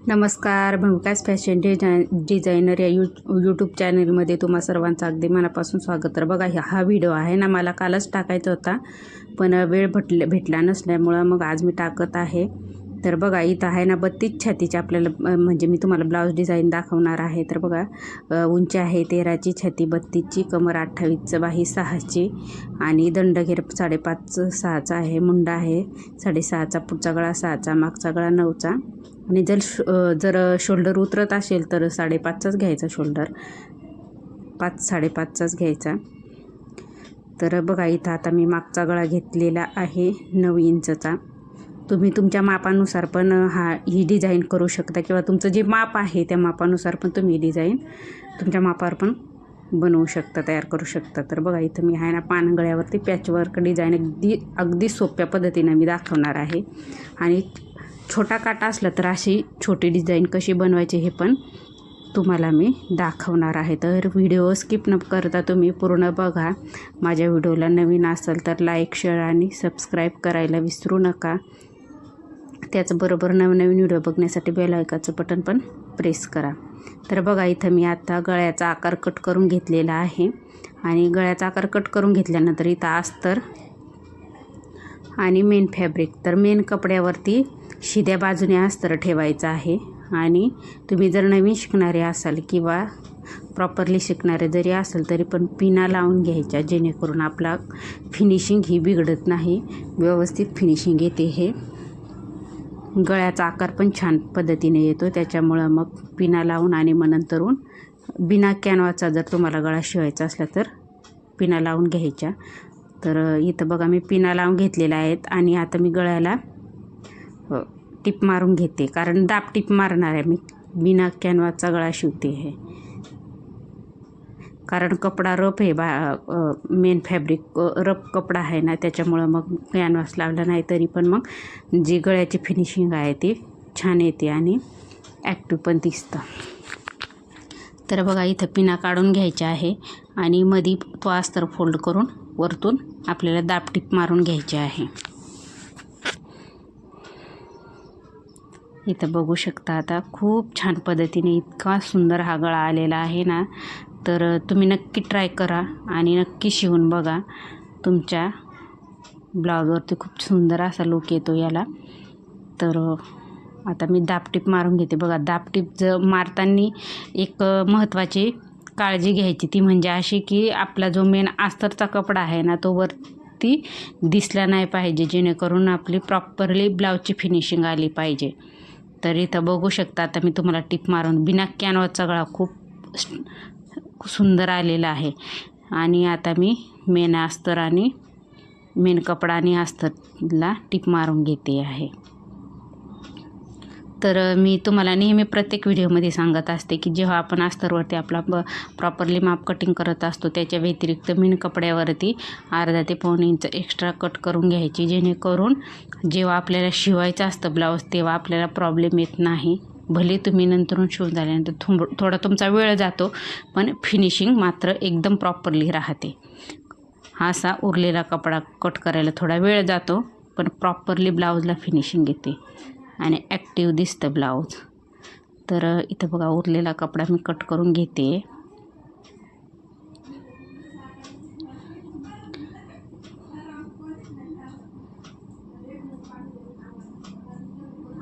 नमस्कार भूमिकास फॅशन डिझाय डिझायनर या यू यूट्यूब चॅनलमध्ये तुम्हा सर्वांचं अगदी मनापासून स्वागत. तर बघा हा व्हिडिओ आहे ना मला कालच टाकायचा होता पण वेळ भेटले भेटला नसल्यामुळं मग आज मी टाकत आहे. तर बघा इथं आहे ना बत्तीस छातीचे आपल्याला म्हणजे मी तुम्हाला ब्लाऊज डिझाईन दाखवणार आहे. तर बघा उंची आहे तेराची छाती बत्तीसची कमर अठ्ठावीसचं बाही सहाची आणि दंडघेर साडेपाच सहाचा आहे मुंडा आहे साडेसहाचा पुढचा गळा सहाचा मागचा गळा नऊचा. आणि जर जर शोल्डर उतरत असेल तर साडेपाचचाच घ्यायचा शोल्डर. पाच साडेपाचचाच घ्यायचा. तर बघा इथं आता मी मागचा गळा घेतलेला आहे नऊ इंचचा. तुम्ही तुमच्या मापानुसार पण हा ही डिझाईन करू शकता किंवा तुमचं जे माप आहे त्या मापानुसार पण तुम्ही डिझाईन तुमच्या मापावर पण बनवू शकता तयार करू शकता. तर बघा इथं मी आहे ना पानगळ्यावरती पॅचवर्क डिझाईन अगदी अगदी सोप्या पद्धतीनं मी दाखवणार आहे. आणि छोटा काटा असला तर अशी छोटी डिझाईन कशी बनवायची हे पण तुम्हाला मी दाखवणार आहे. तर व्हिडिओ स्किप न करता तुम्ही पूर्ण बघा. माझ्या व्हिडिओला नवीन असाल तर लाईक शेअर आणि सबस्क्राईब करायला विसरू नका. त्याचबरोबर नवनवीन व्हिडिओ बघण्यासाठी बेल आयकाचं बटन पण प्रेस करा. तर बघा इथं मी आता गळ्याचा आकार कट करून घेतलेला आहे. आणि गळ्याचा आकार कट करून घेतल्यानंतर इथं अस्तर आणि मेन फॅब्रिक. तर मेन कपड्यावरती शिद्या बाजूने अस्तर ठेवायचं आहे. आणि तुम्ही जर नवीन शिकणारे असाल किंवा प्रॉपरली शिकणारे जरी असाल तरी पण पिना लावून घ्यायच्या जेणेकरून आपला फिनिशिंग ही बिघडत नाही. व्यवस्थित फिनिशिंग येते हे. गळ्याचा आकार पण छान पद्धतीने येतो. त्याच्यामुळं मग पिना लावून आणि मग नंतरून बिना कॅनवाचा जर तुम्हाला गळा शिवायचा असला तर पिना लावून घ्यायच्या. तर इथं बघा मी पिना लावून घेतलेल्या आहेत आणि आता मी गळ्याला टिप मारून घेते कारण दाब टिप मारणार आहे मी. बिना कॅनवासचा गळा शिवते आहे कारण कपडा रफ आहे बा मेन फॅब्रिक रफ कपडा आहे ना त्याच्यामुळं मग कॅनवास लावला नाही तरी पण मग जी गळ्याची फिनिशिंग आहे ती छान येते आणि ॲक्टिव्ह पण दिसतं. तर बघा इथं पिना काढून घ्यायच्या आहे आणि मधी तो अस्तर फोल्ड करून वरतून आपल्याला दापटीप मारून घ्यायचे आहे. इथं बघू शकता आता. खूप छान पद्धतीने इतका सुंदर हा गळा आलेला आहे ना. तर तुम्ही नक्की ट्राय करा आणि नक्की शिवून बघा. तुमच्या ब्लाउजवरती खूप सुंदर असा लुक येतो याला. तर आता मी दापटीप मारून घेते. बघा दापटीप ज मारताना एक महत्त्वाची काळजी घ्यायची ती म्हणजे अशी की आपला जो मेन आस्तरचा कपडा आहे ना तो वरती दिसला नाही पाहिजे. जेणेकरून आपली प्रॉपरली ब्लाऊजची फिनिशिंग आली पाहिजे. तर इथं बघू शकता. आता मी तुम्हाला टिप मारून बिना कॅनवाचा गळा खूप सुंदर आलेला आहे. आणि आता मी मेन अस्तर आणि मेन कपडा आणि अस्तरला टिप मारून घेते आहे. तर मी तुम्हाला नेहमी प्रत्येक व्हिडिओमध्ये सांगत असते की जेव्हा आपण अस्तरवरती आपला ब प्रॉपरली माप कटिंग करत असतो त्याच्या व्यतिरिक्त मीन कपड्यावरती अर्धा ते पाऊण इंच एक्स्ट्रा कट करून घ्यायची जेणेकरून जेव्हा आपल्याला शिवायचं असतं ब्लाऊज तेव्हा आपल्याला प्रॉब्लेम येत नाही. भले तुम्ही नंतरून शिवून झाल्यानंतर थोड थोडा तुमचा वेळ जातो पण फिनिशिंग मात्र एकदम प्रॉपरली राहते. हा असा उरलेला कपडा कट करायला थोडा वेळ जातो पण प्रॉपरली ब्लाऊजला फिनिशिंग येते. आणि ॲक्टिव्ह दिसतं ब्लाऊज. तर इथं बघा उरलेला कपडा मी कट करून घेते.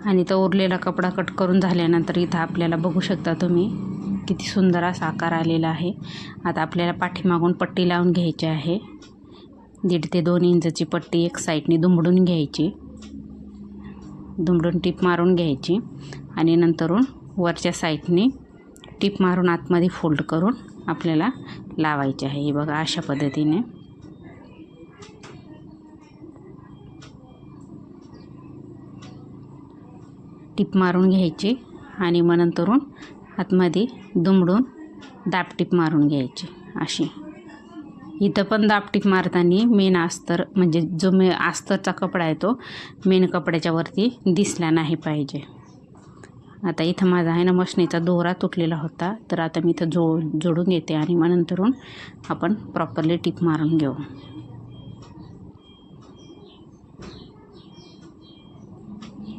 आणि तो उरलेला कपडा कट करून झाल्यानंतर इथं आपल्याला बघू शकता तुम्ही किती सुंदर असा आकार आलेला आहे. आता आपल्याला पाठीमागून पट्टी लावून घ्यायची आहे. दीड ते दोन इंचची पट्टी एक साईडने दुमडून घ्यायची. दुमडून टीप मारून घ्यायची आणि नंतरून वरच्या साईडने टीप मारून आतमध्ये फोल्ड करून आपल्याला लावायचे आहे. हे बघा अशा पद्धतीने. टीप मारून घ्यायची आणि मग नंतरून आतमध्ये दुमडून दाबटीप मारून घ्यायची अशी. इथं पण दाबटीप मारताना मेन अस्तर म्हणजे जो मे अस्तरचा कपडा आहे तो मेन कपड्याच्या वरती दिसला नाही पाहिजे. आता इथं माझा आहे ना मशनीचा दोरा तुटलेला होता. तर आता मी इथं जो जोडून घेते आणि मग नंतरून आपण प्रॉपरली टीप मारून घेऊ.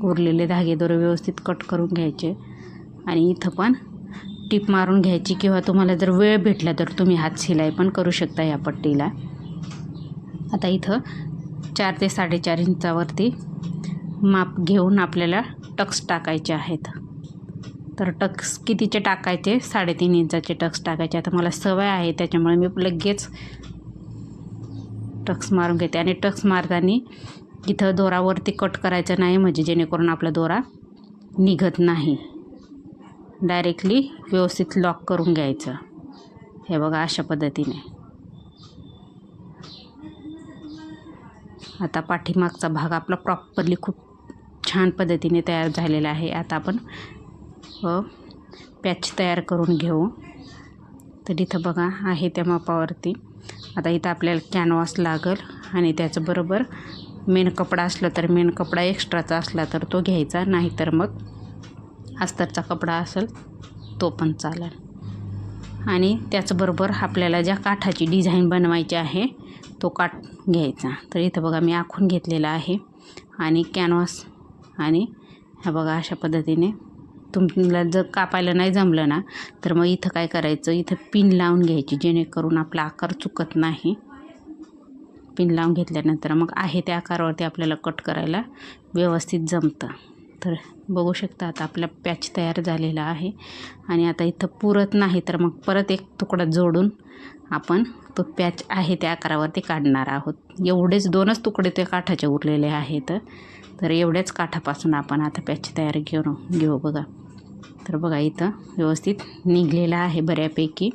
उरलेले धागे दोरे व्यवस्थित कट करून घ्यायचे. आणि इथं पण टीप मारून घ्यायची किंवा तुम्हाला जर वेळ भेटला तर तुम्ही हात शिलाई पण करू शकता या पट्टीला. आता इथं चार ते साडेचार इंचावरती माप घेऊन आपल्याला टक्स टाकायचे आहेत. तर टक्स कितीचे टाकायचे? साडेतीन इंचाचे टक्स टाकायचे. आता मला सवय आहे त्याच्यामुळे मी लगेच टक्स मारून घेते. आणि टक्स मारताना इथं दोरावरती कट करायचं नाही म्हणजे जेणेकरून आपला दोरा निघत नाही. डायरेक्टली व्यवस्थित लॉक करून घ्यायचं. हे बघा अशा पद्धतीने. आता पाठीमागचा भाग आपला प्रॉपरली खूप छान पद्धतीने तयार झालेला आहे. आता आपण पॅच तयार करून घेऊ. तर इथं बघा आहे त्या मापावरती. आता इथं आपल्याला कॅनव्हास लागल आणि त्याचबरोबर मेन कपडा असला तर मेन कपडा एक्स्ट्राचा असला तर तो घ्यायचा. नाहीतर मग अस्तरचा कपडा असेल तो पण चालेल. आणि त्याचबरोबर आपल्याला ज्या काठाची डिझाईन बनवायची आहे तो काठ घ्यायचा. तर इथं बघा मी आखून घेतलेला आहे. आणि कॅनव्हास आणि ह्या बघा अशा पद्धतीने तुम्हाला जर कापायला नाही जमलं ना तर मग इथं काय करायचं? इथं पिन लावून घ्यायची जेणेकरून आपला आकार चुकत नाही. पिन लावून घेतल्यानंतर मग आहे त्या आकारावरती आपल्याला कट करायला व्यवस्थित जमतं. तर बघू शकता आता आपला पॅच तयार झालेला आहे. आणि आता इथं पुरत नाही तर मग परत एक तुकडा जोडून आपण तो पॅच आहे त्या आकारावरती काढणार आहोत. एवढेच दोनच तुकडे त्या काठाचे उरलेले आहेत. तर एवढ्याच काठापासून आपण आता पॅच तयार घेऊ घेऊ बघा. तर बघा इथं व्यवस्थित निघलेला आहे बऱ्यापैकी.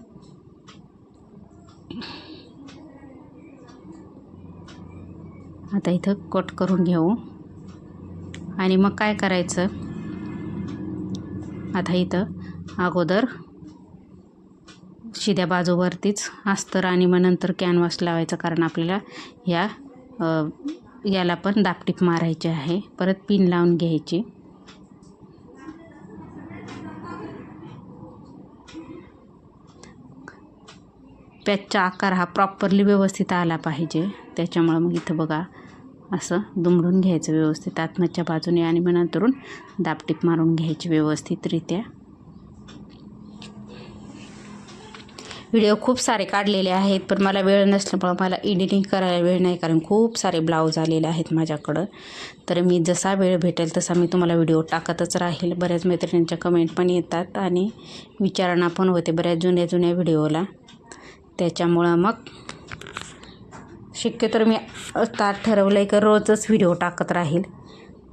आता इथं कट करून घेऊ. आणि मग काय करायचं? आता इथं अगोदर शिध्या बाजूवरतीच अस्तर आणि मग नंतर कॅनव्हास लावायचं कारण आपल्याला या याला पण दापटीप मारायची आहे. परत पिन लावून घ्यायची. पॅचचा आकार हा प्रॉपरली व्यवस्थित आला पाहिजे. त्याच्यामुळं मग इथं बघा असं दुमडून घ्यायचं व्यवस्थित. आतमधच्या बाजूने आणि मग नंतरून दापटीप मारून घ्यायची व्यवस्थितरित्या. व्हिडिओ खूप सारे काढलेले आहेत पण मला वेळ नसल्यामुळं मला एडिटिंग करायला वेळ नाही कारण खूप सारे ब्लाऊज आलेले आहेत माझ्याकडं. तर मी जसा वेळ भेटेल तसा मी तुम्हाला व्हिडिओ टाकतच राहील. बऱ्याच मैत्रिणींच्या कमेंट पण येतात आणि विचारणा पण होते बऱ्याच जुन्या जुन्या व्हिडिओला. त्याच्यामुळं मग शक्यतो मी आता ठरवलं आहे की रोजच व्हिडिओ टाकत राहील.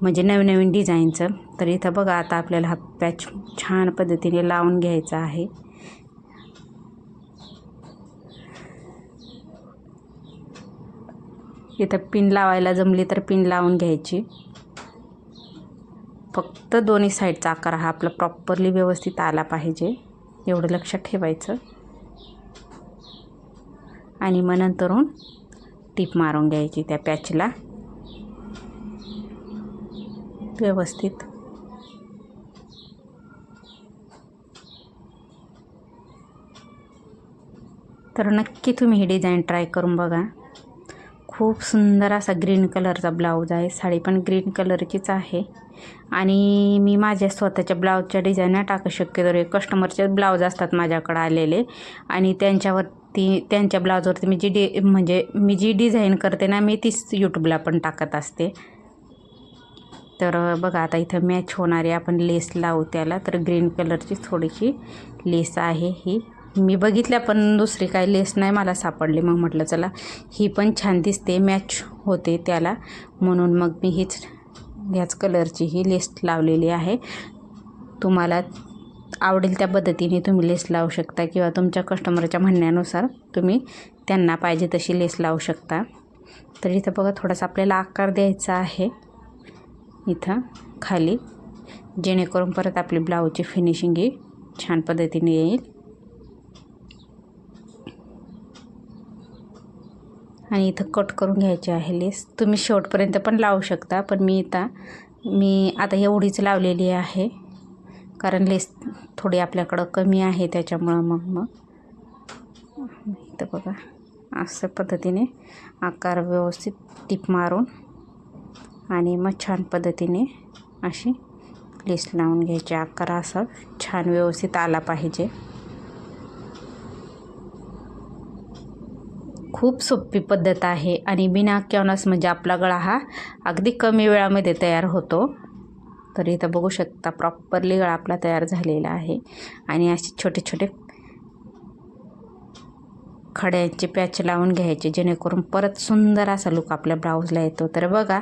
म्हणजे नवीन नवीन डिझाईनचं तर इथं बघा आता आपल्याला हा पॅच छान पद्धतीने लावून घ्यायचा आहे. इथं पिन लावायला जमली तर पिन लावून घ्यायची. फक्त दोन्ही साईडचा आकार हा आपला प्रॉपरली व्यवस्थित आला पाहिजे. एवढं लक्षात ठेवायचं. आणि मग नंतरून टीप मारून घ्यायची त्या पॅचला. व्यवस्थित. तर नक्की तुम्ही ही डिझाईन ट्राय करून बघा. खूप सुंदर असा ग्रीन कलरचा ब्लाऊज आहे. साडी पण ग्रीन कलरचीच आहे. आणि मी माझ्या स्वतःच्या ब्लाऊजच्या डिझाईन टाकू शक्यतो कस्टमरचे ब्लाऊज असतात माझ्याकडे आलेले. आणि त्यांच्यावर ती त्यांच्या ब्लाऊजवरती मी जी डि म्हणजे मी जी डिझाईन करते ना मी तीच यूट्यूबला पण टाकत असते. तर बघा आता इथं मॅच होणारी आपण लेस लावू त्याला. तर ग्रीन कलरची थोडीशी लेस आहे ही. मी बघितल्या पण दुसरी काही लेस नाही मला सापडली. मग म्हटलं चला ही पण छान दिसते. मॅच होते त्याला. म्हणून मग मी हीच ह्याच कलरची ही लेस लावलेली आहे. तुम्हाला आवडेल त्या पद्धतीने तुम्ही लेस लावू शकता किंवा तुमच्या कस्टमरच्या म्हणण्यानुसार तुम्ही त्यांना पाहिजे तशी लेस लावू शकता. तर इथं बघा थोडासा आपल्याला आकार द्यायचा आहे. इथं खाली. जेणेकरून परत आपली ब्लाऊजची फिनिशिंग ही छान पद्धतीने येईल. आणि इथं कट करून घ्यायची आहे लेस. तुम्ही शेवटपर्यंत पण लावू शकता पण मी इथं मी आता एवढीच लावलेली आहे. कारण लेस थोडी आपल्याकडं कमी आहे त्याच्यामुळं मग मग. इथं बघा असं पद्धतीने आकार व्यवस्थित टीप मारून आणि मग छान पद्धतीने अशी लेस लावून घ्यायची. आकार असा छान व्यवस्थित आला पाहिजे. खूप सोपी पद्धत आहे आणि बिना कॅनव्हास म्हणजे आपला गळा हा अगदी कमी वेळामध्ये तयार होतो. तर इथं बघू शकता प्रॉपरली गळा आपला तयार झालेला आहे. आणि असे छोटे छोटे खड्यांचे पॅच लावून घ्यायचे जेणेकरून परत सुंदर असा लुक आपल्या ब्लाऊजला येतो. तर बघा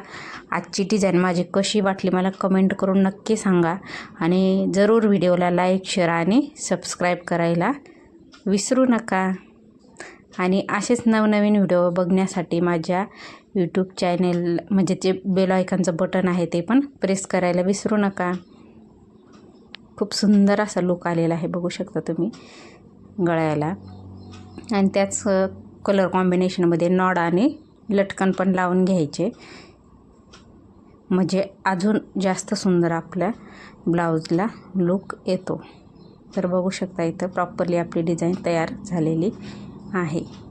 आजची डिझाईन माझी कशी वाटली मला कमेंट करून नक्की सांगा. आणि जरूर व्हिडिओला लाईक शेअर आणि सबस्क्राईब करायला विसरू नका. आणि असेच नवनवीन व्हिडिओ बघण्यासाठी माझ्या यूट्यूब चॅनेल म्हणजे जे बेल आयकॉनचं बटन आहे ते पण प्रेस करायला विसरू नका. खूप सुंदर असा लुक आलेला आहे बघू शकता तुम्ही गळ्याला. आणि त्याच कलर कॉम्बिनेशनमध्ये नॉड आणि लटकन पण लावून घ्यायचे. म्हणजे अजून जास्त सुंदर आपल्या ब्लाऊजला लुक येतो. तर बघू शकता इथं प्रॉपरली आपली डिझाईन तयार झालेली आहे.